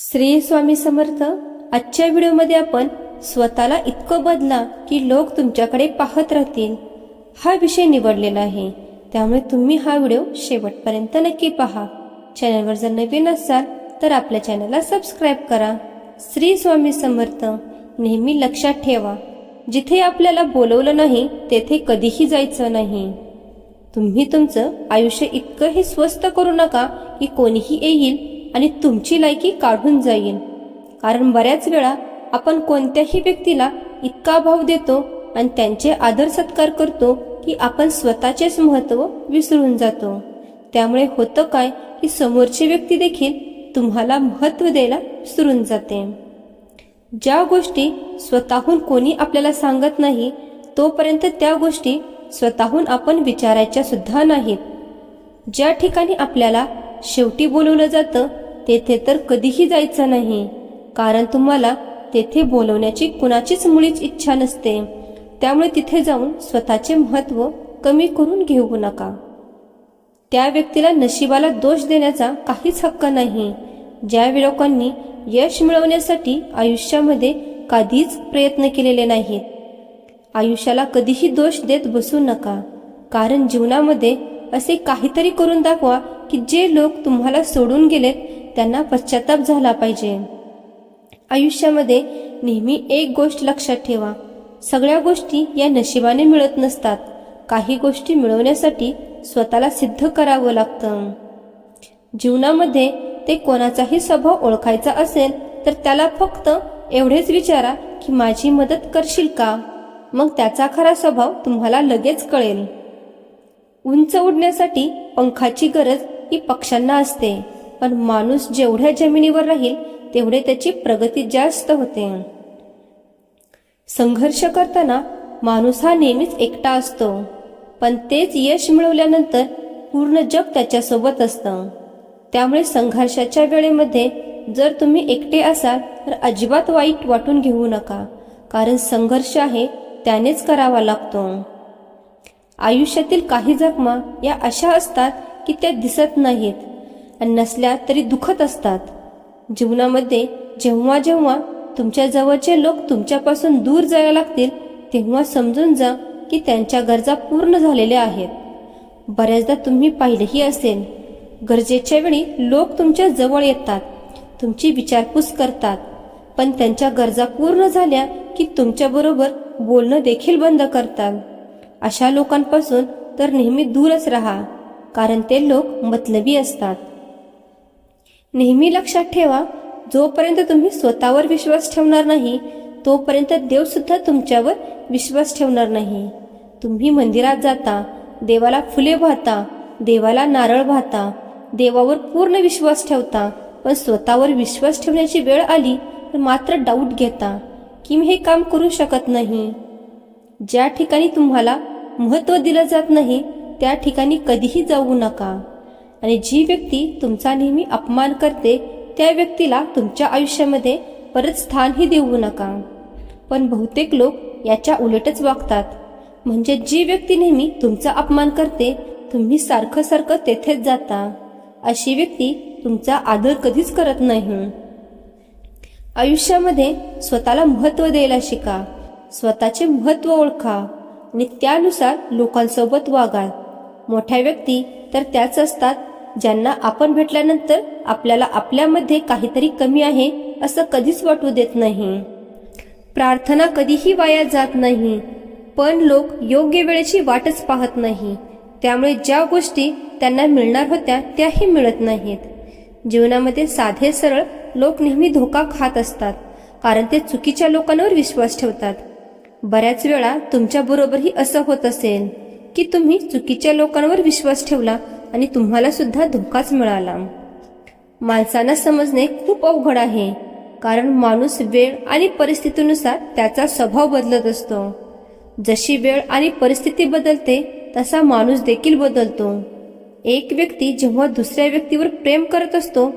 श्री स्वामी समर्थ आजच्या व्हिडिओमध्ये आपण स्वतःला इतकं बदला की लोक तुमच्याकडे पाहत राहतील. हा विषय निवडलेला आहे. त्यामुळे तुम्ही हा व्हिडिओ शेवटपर्यंत नक्की पहा. चॅनलवर जर नवीन असाल तर आपल्या चॅनलला सबस्क्राईब करा. श्री स्वामी समर्थ नेहमी लक्षात ठेवा. जिथे आपल्याला बोलवलं नाही तेथे कधीही जायचं नाही. तुम्ही तुमचं आयुष्य इतकंही स्वस्त करू नका की कोणीही येईल आणि तुमची लायकी काढून जाईल कारण बऱ्याच वेळा आपण कोणत्याही व्यक्तीला इतका भाव देतो आणि त्यांचे आदर सत्कार करतो की आपण स्वतःचेच महत्त्व विसरून जातो. त्यामुळे होतं काय की समोरची व्यक्ती देखील तुम्हाला महत्त्व द्यायला विसरून जाते. ज्या गोष्टी स्वतःहून कोणी आपल्याला सांगत नाही तोपर्यंत त्या गोष्टी स्वतःहून आपण विचारायच्या सुद्धा नाहीत. ज्या ठिकाणी आपल्याला शेवटी बोलवलं जातं तेथे तर कधीही जायचं नाही. कारण तुम्हाला तेथे बोलवण्याची कुणाचीच मुळीच इच्छा नसते. त्यामुळे तिथे जाऊन स्वतःचे महत्त्व कमी करून घेऊ नका. त्या व्यक्तीला नशिबाला दोष देण्याचा काहीच हक्क नाही. ज्या लोकांनी यश मिळवण्यासाठी आयुष्यामध्ये कधीच प्रयत्न केलेले नाहीत. आयुष्याला कधीही दोष देत बसू नका. कारण जीवनामध्ये असे काहीतरी करून दाखवा की जे लोक तुम्हाला सोडून गेलेत त्यांना पश्चाताप झाला पाहिजे. आयुष्यामध्ये नेहमी एक गोष्ट लक्षात ठेवा. सगळ्या गोष्टी या नशिबाने मिळत नसतात. काही गोष्टी मिळवण्यासाठी स्वतःला सिद्ध करावं लागतं. जीवनामध्ये ते कोणाचाही स्वभाव ओळखायचा असेल तर त्याला फक्त एवढेच विचारा की माझी मदत करशील का? मग त्याचा खरा स्वभाव तुम्हाला लगेच कळेल. उंच उडण्यासाठी पंखाची गरज ही पक्ष्यांना असते. पण माणूस जेवढ्या जमिनीवर राहील तेवढे त्याची प्रगती जास्त होते. संघर्ष करताना माणूस हा नेहमीच एकटा असतो. पण तेच यश मिळवल्यानंतर पूर्ण जग त्याच्यासोबत असतं. त्यामुळे संघर्षाच्या वेळेमध्ये जर तुम्ही एकटे असाल तर अजिबात वाईट वाटून घेऊ नका. कारण संघर्ष आहे त्यानेच करावा लागतो. आयुष्यातील काही जखमा या अशा असतात की त्या दिसत नाहीत आणि नसल्या तरी दुखत असतात. जीवनामध्ये जेव्हा जेव्हा तुमच्या जवळचे लोक तुमच्यापासून दूर जायला लागतील तेव्हा समजून जा की त्यांच्या गरजा पूर्ण झालेल्या आहेत. बऱ्याचदा तुम्ही पाहिलेही असेल गरजेच्या वेळी लोक तुमच्या जवळ येतात तुमची विचारपूस करतात पण त्यांच्या गरजा पूर्ण झाल्या की तुमच्याबरोबर बोलणं देखील बंद करतात. अशा लोकांपासून तर नेहमी दूरच राहा. कारण ते लोक मतलबी असतात. नेहमी लक्षात ठेवा जोपर्यंत तुम्ही स्वतःवर विश्वास ठेवणार नाही तोपर्यंत देव सुद्धा तुमच्यावर विश्वास ठेवणार नाही. तुम्ही मंदिरात जाता देवाला फुले वाहता देवाला नारळ वाहता देवावर पूर्ण विश्वास ठेवता पण स्वतःवर विश्वास ठेवण्याची वेळ आली तर मात्र डाऊट घेता की मी हे काम करू शकत नाही. ज्या ठिकाणी तुम्हाला महत्त्व दिलं जात नाही त्या ठिकाणी कधीही जाऊ नका. आणि जी व्यक्ती तुमचा नेहमी अपमान करते त्या व्यक्तीला तुमच्या आयुष्यामध्ये परत स्थानही देऊ नका. पण बहुतेक लोक याच्या उलटच वागतात. म्हणजे जी व्यक्ती नेहमी तुमचा अपमान करते तुम्ही सारखं सारखं तेथेच जाता. अशी व्यक्ती तुमचा आदर कधीच करत नाही. आयुष्यामध्ये स्वतःला महत्त्व द्यायला शिका. स्वतःचे महत्त्व ओळखा. आणि त्यानुसार लोकांसोबत वागा मोठ्या व्यक्ती तर त्याच असतात ज्यांना आपण भेटल्यानंतर आपल्याला आपल्यामध्ये काहीतरी कमी आहे असं कधीच वाटू देत नाही. प्रार्थना कधीही वाया जात नाही पण लोक योग्य वेळेची वाटच पाहत नाही. त्यामुळे ज्या गोष्टी त्यांना मिळणार होत्या त्याही मिळत नाहीत. जीवनामध्ये साधे सरळ लोक नेहमी धोका खात असतात कारण ते चुकीच्या लोकांवर विश्वास ठेवतात. बऱ्याच वेळा तुमच्या बरोबरही असं होत असेल. की तुम्ही चुकीच्या लोकांवर विश्वास ठेवला आणि तुम्हाला सुद्धा धोकाच मिळाला. माणसांना समजणे खूप अवघड आहे कारण माणूस वेळ आणि परिस्थितीनुसार त्याचा स्वभाव बदलत असतो. जशी वेळ आणि परिस्थिती बदलते तसा माणूस देखील बदलतो. एक व्यक्ती जेव्हा दुसऱ्या व्यक्तीवर प्रेम करत असतो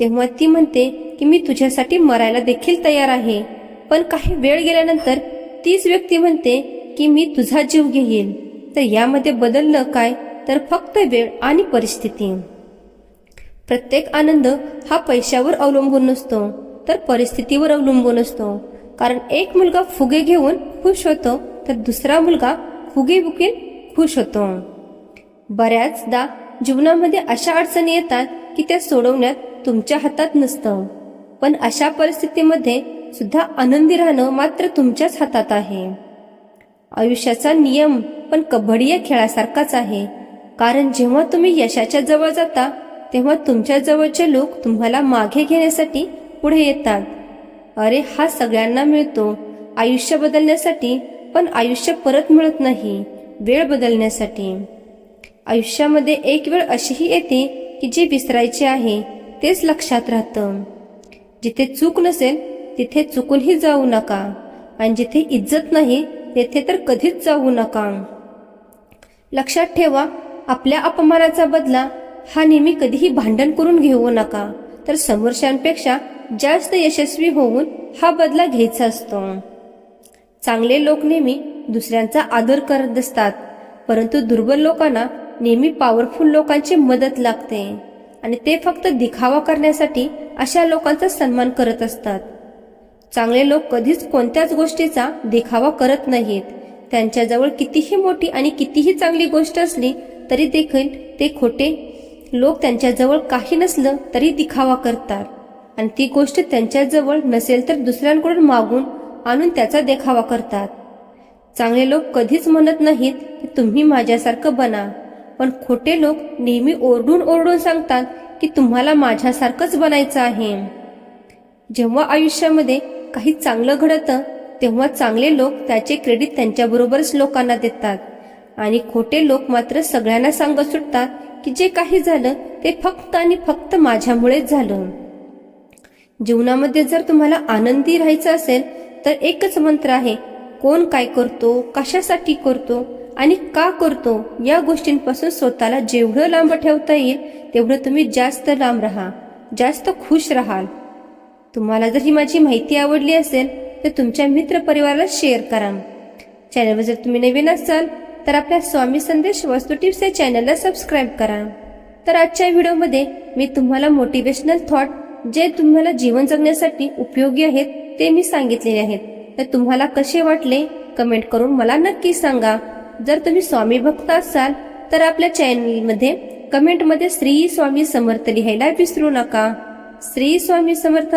तेव्हा ती म्हणते की मी तुझ्यासाठी मरायला देखील तयार आहे पण काही वेळ गेल्यानंतर तीच व्यक्ती म्हणते की मी तुझा जीव घेईन. तर यामध्ये बदललं काय तर फक्त वेळ आणि परिस्थिती. प्रत्येक आनंद हा पैशावर अवलंबून नसतो तर परिस्थितीवर अवलंबून असतो. कारण एक मुलगा फुगे घेऊन खुश होतो तर दुसरा मुलगा फुगे बुकीन खुश होतो. बऱ्याचदा जीवनामध्ये अशा अडचणी येतात की त्या सोडवण्यात तुमच्या हातात नसतं. पण अशा परिस्थितीमध्ये सुद्धा आनंदी राहणं मात्र तुमच्याच हातात आहे. आयुष्याचा नियम पण कबड्डी या खेळासारखाच आहे. कारण जेव्हा तुम्ही यशाच्या जवळ जाता तेव्हा तुमच्या जवळचे लोक तुम्हाला मागे घेण्यासाठी पुढे येतात. अरे हा सगळ्यांना मिळतो. आयुष्य बदलण्यासाठी पण आयुष्य परत मिळत नाही. वेळ बदलण्यासाठी. आयुष्यामध्ये एक वेळ अशीही येते की जे विसरायचे आहे तेच लक्षात राहतं. जिथे चूक नसेल तिथे चुकूनही जाऊ नका. आणि जिथे इज्जत नाही तेथे तर कधीच जाऊ नका. लक्षात ठेवा आपल्या अपमानाचा बदला हा नेहमी कधीही भांडण करून घेऊ नका. तर समोरशांपेक्षा जास्त यशस्वी होऊन हा बदला घ्यायचा असतो. चांगले लोक नेहमी दुसऱ्यांचा आदर करत असतात परंतु दुर्बल लोकांना नेहमी पॉवरफुल लोकांची मदत लागते. आणि ते फक्त दिखावा करण्यासाठी अशा लोकांचा सन्मान करत असतात. चांगले लोक कधीच कोणत्याच गोष्टीचा देखावा करत नाहीत. त्यांच्याजवळ कितीही मोठी आणि कितीही चांगली गोष्ट असली तरी देखील ते खोटे लोक त्यांच्याजवळ काही नसलं तरी दिखावा करतात. आणि ती गोष्ट त्यांच्याजवळ नसेल तर दुसऱ्यांकडून मागून आणून त्याचा देखावा करतात. चांगले लोक कधीच म्हणत नाहीत की तुम्ही माझ्यासारखं बना. पण खोटे लोक नेहमी ओरडून ओरडून सांगतात की तुम्हाला माझ्यासारखंच बनायचं आहे. जेव्हा आयुष्यामध्ये काही चांगलं घडतं तेव्हा चांगले लोक त्याचे क्रेडिट त्यांच्याबरोबरच लोकांना देतात. आणि खोटे लोक मात्र सगळ्यांना सांगत सुटतात की जे काही झालं ते फक्त आणि फक्त माझ्यामुळेच झालं. जीवनामध्ये जर तुम्हाला आनंदी राहायचं असेल तर एकच मंत्र आहे कोण काय करतो कशासाठी करतो आणि का करतो या गोष्टींपासून स्वतःला जेवढं लांब ठेवता येईल तेवढं तुम्ही जास्त लांब राहा जास्त खुश राहाल. तुम्हाला जर ही माझी माहिती आवडली असेल तर तुमच्या मित्र परिवाराला शेअर करा. चॅनलवर जर तुम्ही नवीन असाल तर आपल्या स्वामी संदेश वस्तू टिप्स या चॅनलला सबस्क्राईब करा. तर आजच्या व्हिडिओमध्ये मी तुम्हाला मोटिवेशनल थॉट जे तुम्हाला जीवन जगण्यासाठी उपयोगी आहेत ते मी सांगितलेले आहेत. तर तुम्हाला कसे वाटले कमेंट करून मला नक्की सांगा. जर तुम्ही स्वामी भक्त असाल तर आपल्या चॅनलमध्ये कमेंटमध्ये श्री स्वामी समर्थ लिहायला विसरू नका. श्री स्वामी समर्थ